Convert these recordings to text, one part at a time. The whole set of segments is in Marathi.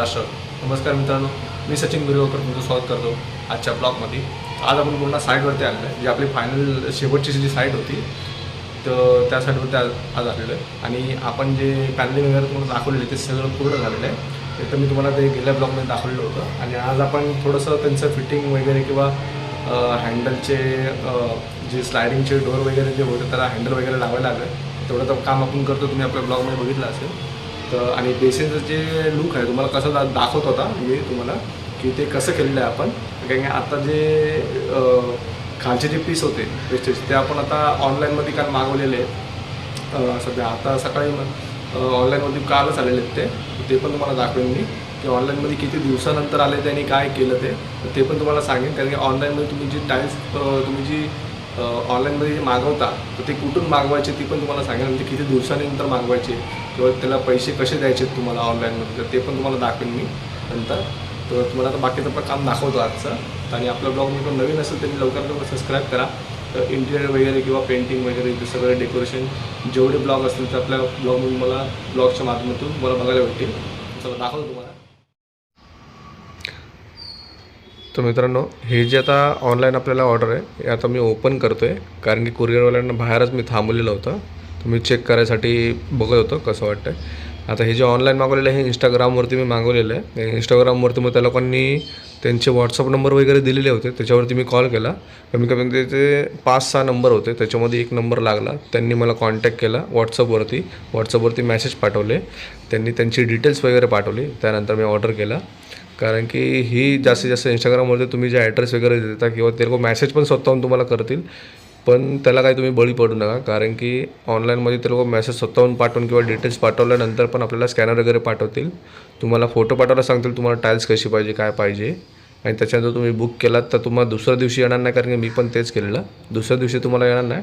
महाराष्ट्र. नमस्कार मित्रांनो मी सचिन गुरेवकर तुमचं स्वागत करतो आजच्या ब्लॉगमध्ये. आज आपण पूर्ण साईटवरती आलेलो आहे. जी आपली फायनल शेवटची जी साईट होती तर त्या साईटवरती आज आज आलेलो आहे. आणि आपण जे पॅनलिंग वगैरे तुम्हाला दाखवलेले ते सगळं पूर्ण झालेलं आहे. ते तर मी तुम्हाला ते गेल्या ब्लॉगमध्ये दाखवलेलं होतं. आणि आज आपण थोडंसं त्यांचं फिटिंग वगैरे किंवा हँडलचे जे स्लायडिंगचे डोअर वगैरे जे होते त्याला हँडल वगैरे लावायला लागलं तेवढं तर काम आपण करतो तुम्ही आपल्या ब्लॉगमध्ये बघितलं असेल. तर आणि बेसिनचं जे लुक आहे तुम्हाला कसं दा दाखवत होता मी तुम्हाला की ते कसं केलेलं आहे आपण. कारण की आता जे खालचे जे पीस होते वेस्टेज ते आपण आता ऑनलाईनमध्ये काल मागवलेले आहेत. सध्या आता सकाळी ऑनलाईनमध्ये कालच आलेले आहेत ते. ते पण तुम्हाला दाखवेन मी की ऑनलाईनमध्ये किती दिवसानंतर आले त्यांनी काय केलं ते तर ते पण तुम्हाला सांगेन. कारण की ऑनलाईनमध्ये तुम्ही जी टाईल्स तुम्ही जी ऑनलाईनमध्ये जे मागवता तर ते कुठून मागवायचे ती पण तुम्हाला सांगेल. म्हणजे किती दिवसानंतर मागवायचे किंवा त्याला पैसे कसे द्यायचे आहेत तुम्हाला ऑनलाईनमध्ये तर ते पण तुम्हाला दाखवेन मी नंतर. तर तुम्हाला आता बाकीचं पण काम दाखवतो आजचं. आणि आपलं ब्लॉगमध्ये पण नवीन असेल त्यांनी लवकरात लवकर सबस्क्राईब करा. तर इंटिरियर वगैरे किंवा पेंटिंग वगैरे ते सगळं डेकोरेशन जेवढे ब्लॉग असतील ते आपल्या ब्लॉगमधून मला ब्लॉगच्या माध्यमातून मला बघायला भेटेल चला दाखवतो तुम्हाला. तर मित्रांनो हे जे आता ऑनलाईन आपल्याला ऑर्डर आहे हे आता मी ओपन करतो आहे कारण की कुरिअरवाल्यांना बाहेरच मी थांबवलेलं होतं. तर मी चेक करायसाठी बघत होतो कसं वाटतं आता हे जे ऑनलाईन मागवलेलं आहे हे इंस्टाग्रामवरती मी मागवलेलं आहे. इंस्टाग्रामवरती मग त्या लोकांनी त्यांचे व्हॉट्सअप नंबर वगैरे दिलेले होते. त्याच्यावरती मी कॉल केला. कमी कमी त्याचे पाच सहा नंबर होते. त्याच्यामध्ये एक नंबर लागला. त्यांनी मला कॉन्टॅक्ट केला व्हॉट्सअपवरती व्हॉट्सअपवरती मेसेज पाठवले. त्यांनी त्यांची डिटेल्स वगैरे पाठवली. त्यानंतर मी ऑर्डर केला. कारण की ही जास्तीत जास्त इंस्टाग्राममध्ये तुम्ही जे ॲड्रेस वगैरे देता किंवा ते लोक मॅसेज पण स्वतःहून तुम्हाला करतील. पण त्याला काही तुम्ही बळी पडू नका. कारण की ऑनलाईनमध्ये ते लोक मेसेज स्वतःहून पाठवून किंवा डिटेल्स पाठवल्यानंतर पण आपल्याला स्कॅनर वगैरे पाठवतील. तुम्हाला फोटो पाठवायला सांगतील तुम्हाला टाईल्स कशी पाहिजे काय पाहिजे. आणि त्याच्यानंतर तुम्ही बुक केलात तर तुम्हाला दुसऱ्या दिवशी येणार नाही कारण की मी पण तेच केलेलं. दुसऱ्या दिवशी तुम्हाला येणार नाही.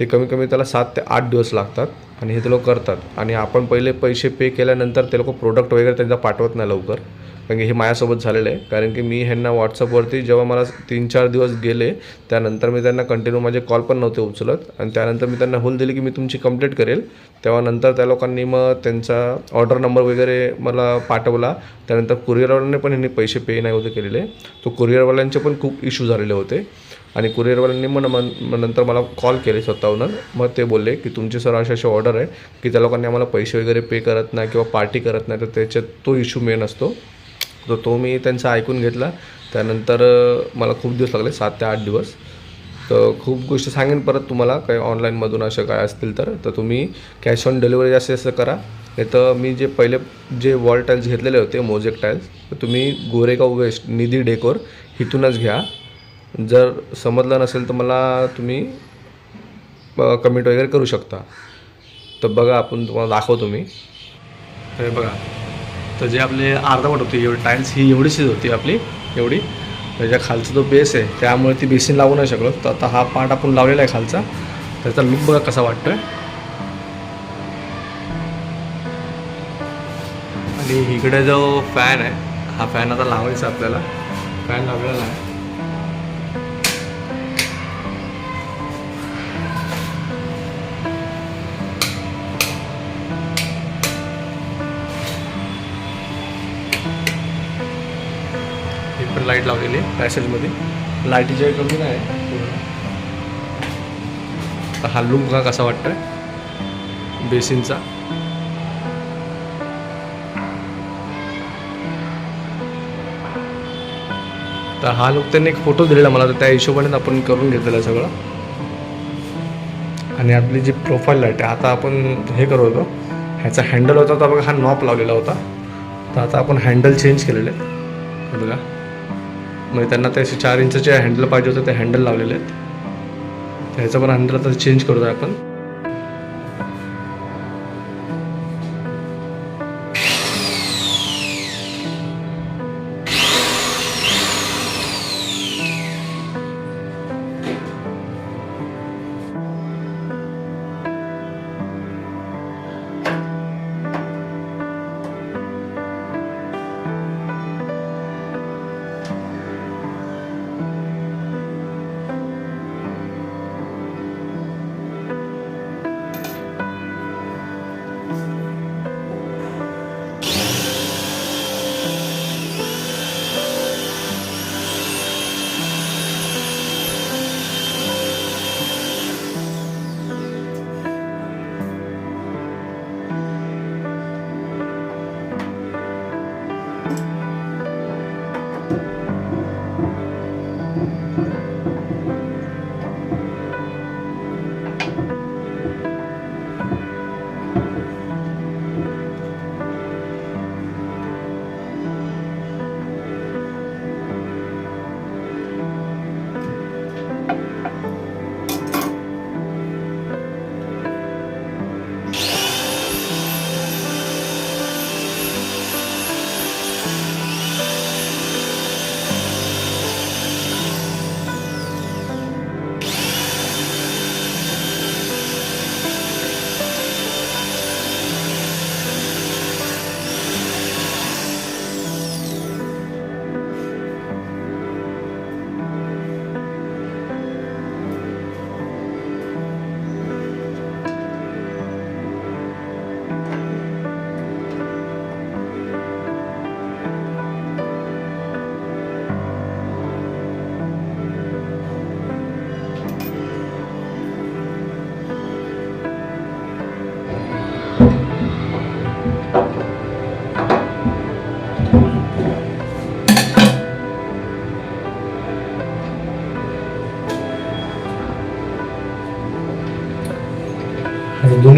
ते कमी कमी त्याला सात ते आठ दिवस लागतात आणि हे ते लोक करतात. आणि आपण पहिले पैसे पे केल्यानंतर ते लोक प्रोडक्ट वगैरे त्यांचा पाठवत नाही लवकर. कारण की हे माझ्यासोबत झालेलं आहे. कारण की मी ह्यांना व्हॉट्सअपवरती जेव्हा मला तीन चार दिवस गेले त्यानंतर मी त्यांना कंटिन्यू माझे कॉल पण नव्हते उचलत. आणि त्यानंतर मी त्यांना होल दिली की मी तुमची कंप्लीट करेल. तेव्हा नंतर त्या लोकांनी मग त्यांचा ऑर्डर नंबर वगैरे मला पाठवला. त्यानंतर कुरिअरवाल्यांनी पण ह्यांनी पैसे पे नाही होते केलेले. तो कुरिअरवाल्यांचे पण खूप इश्यू झालेले होते. आणि कुरिअरवाल्यांनी मग मग नंतर मला कॉल केले स्वतःहून मग ते बोलले की तुमची सर अशी अशी ऑर्डर आहे की त्या लोकांनी आम्हाला पैसे वगैरे पे करत नाही किंवा पार्टी करत नाही तर त्याच्यात तो इश्यू मेन असतो. तर तो मी त्यांचा ऐकून घेतला. त्यानंतर मला खूप दिवस लागले सात ते आठ दिवस. तर खूप गोष्ट सांगेन परत तुम्हाला काही ऑनलाईनमधून अशा काय असतील तर. तर तुम्ही कॅश ऑन डिलिव्हरी जास्तीत जास्त करा. नाही तर मी जे पहिले जे वॉल टाईल्स घेतलेले होते मोजेक टाईल्स तर तुम्ही गोरेगाव वेस्ट निधी डेकोर इथूनच घ्या. जर समजलं नसेल तर मला तुम्ही कमेंट वगैरे करू शकता. तर बघा आपण तुम्हाला दाखवतो मी. हे बघा. तर जे आपले अर्धवट होती एवढी टाईल्स ही एवढीशीच होती आपली एवढी. त्याच्या खालचा जो बेस आहे त्यामुळे ती बेसिन लावू नाही शकलो. तर आता हा पार्ट आपण लावलेला आहे खालचा. त्याचा लुक बघा कसा वाटतोय. आणि इकडे जो फॅन आहे हा फॅन आता लावायचा आपल्याला. फॅन लावलेला आहे लाइट लावलेली आहे पॅसेजमध्ये. लाईटीची कमी नाही. तर हा लुक बघा कसा वाटतोय. बेसिनचा. तर हा लुक त्यांनी एक फोटो दिलेला मला तर त्या हिशोबाने आपण करून घेतलेलं आहे सगळं. आणि आपली जी प्रोफाईल लाइट आहे आता आपण हे करत होतो. ह्याचा हँडल होता तर बघा हा नॉप लावलेला होता. तर आता आपण हँडल चेंज केलेले. बघा. म्हणजे त्यांना ते असे चार इंचचे हँडल पाहिजे होते ते हँडल लावलेले आहेत. ह्याचं पण हँडल आता चेंज करतो आहे आपण.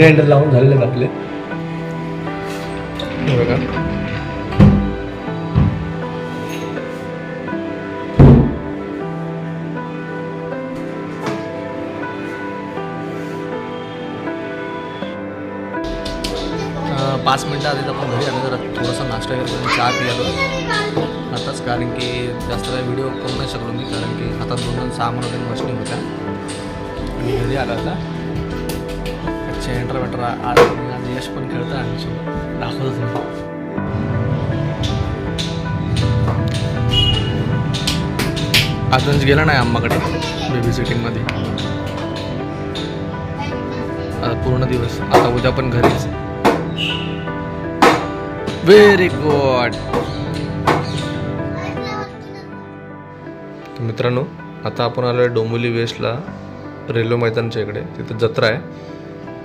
आता लावून झालेले आपले. बघा. पाच मिनटं आधीच आपण घरी आलो जरा थोडासा नाश्ता वगैरे करून चहा पियालो. आताच कारण की जास्त काही व्हिडिओ करू नाही शकलो मी कारण की हातात दोन दोन सहा महिन्यात मशनी होत्या. आणि घरी आलो आता. चेंटर वेंटर आणि यश पण खेळतं आणि सोबत. दाखवतो तुम्ही अजून गेला नाही आम्हाकडे बेबी सिटिंगमध्ये आता पूर्ण दिवस. आता उद्या पण घरीच. व्हेरी गुड मित्रांनो आता आपण आलो आहे डोंबिवली वेस्टला रेल्वे मैदानच्या इकडे. तिथे जत्रा आहे.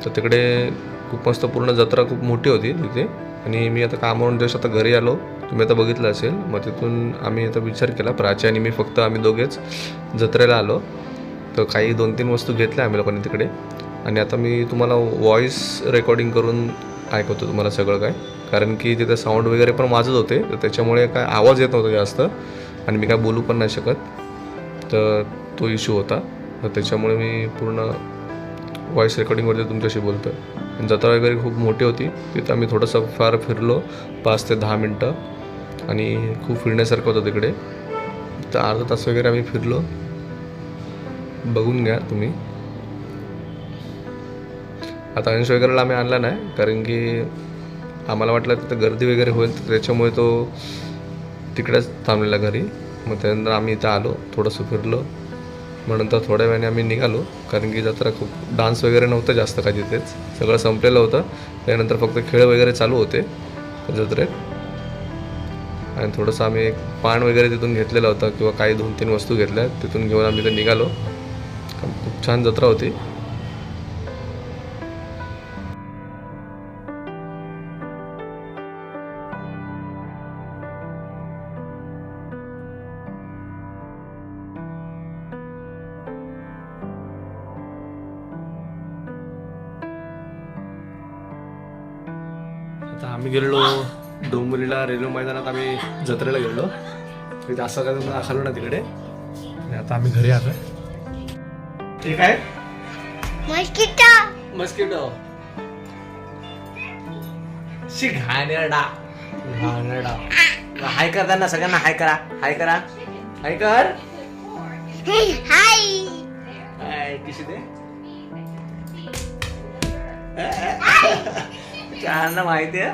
तर तिकडे खूप मस्त पूर्ण जत्रा खूप मोठी होती तिथे. आणि मी आता कामावरून जस्ट आता घरी आलो. तुम्ही आता बघितलं असेल. मग तिथून आम्ही आता विचार केला. प्राची आणि मी फक्त आम्ही दोघेच जत्रेला आलो. तर काही दोन तीन वस्तू घेतल्या आम्ही लोकांनी तिकडे. आणि आता मी तुम्हाला व्हॉईस रेकॉर्डिंग करून ऐकवतो तुम्हाला सगळं काय. कारण की तिथे साऊंड वगैरे पण वाजत होते. तर त्याच्यामुळे काय आवाज येत नव्हता जास्त. आणि मी काय बोलू पण नाही शकत. तर तो इश्यू होता. तर त्याच्यामुळे मी पूर्ण व्हॉइस रेकॉर्डिंगवरती तुमच्याशी बोलतो आहे जत्रा वगैरे खूप मोठी होती. तिथं आम्ही थोडंसं फार फिरलो पाच ते दहा मिनटं. आणि खूप फिरण्यासारखं होतं तिकडे. तर अर्धा तास वगैरे आम्ही फिरलो. बघून घ्या तुम्ही. आता अंश वगैरेला आम्ही आणला नाही कारण की आम्हाला वाटलं तिथं गर्दी वगैरे होईल तर त्याच्यामुळे तो तिकडेच थांबलेला घरी. मग त्यानंतर आम्ही इथं आलो थोडंसं फिरलो. मग नंतर थोड्या वेळाने आम्ही निघालो कारण की जत्रा खूप डान्स वगैरे नव्हतं जास्त काय तिथेच. सगळं संपलेलं होतं. त्यानंतर फक्त खेळ वगैरे चालू होते जत्रेत. आणि थोडंसं आम्ही एक पान वगैरे तिथून घेतलेलं होतं किंवा काही दोन तीन वस्तू घेतल्या तिथून घेऊन आम्ही ते निघालो. खूप छान जत्रा होती. आता आम्ही गेलेलो डोंबिवलीला रेल्वे मैदानात आम्ही जत्रेला गेलो तिथे असं काय दाखवलं ना तिकडे. आणि आता आम्ही घरी आलोय. ठीक आहे मस्किटो. मस्किटो. शी घाणेरडा. घाणेरडा. हाय कर त्यांना सगळ्यांना हाय करा. हाय करा. हाय कर. हाय. हाय किशी दे. चहाना माहिती आहे.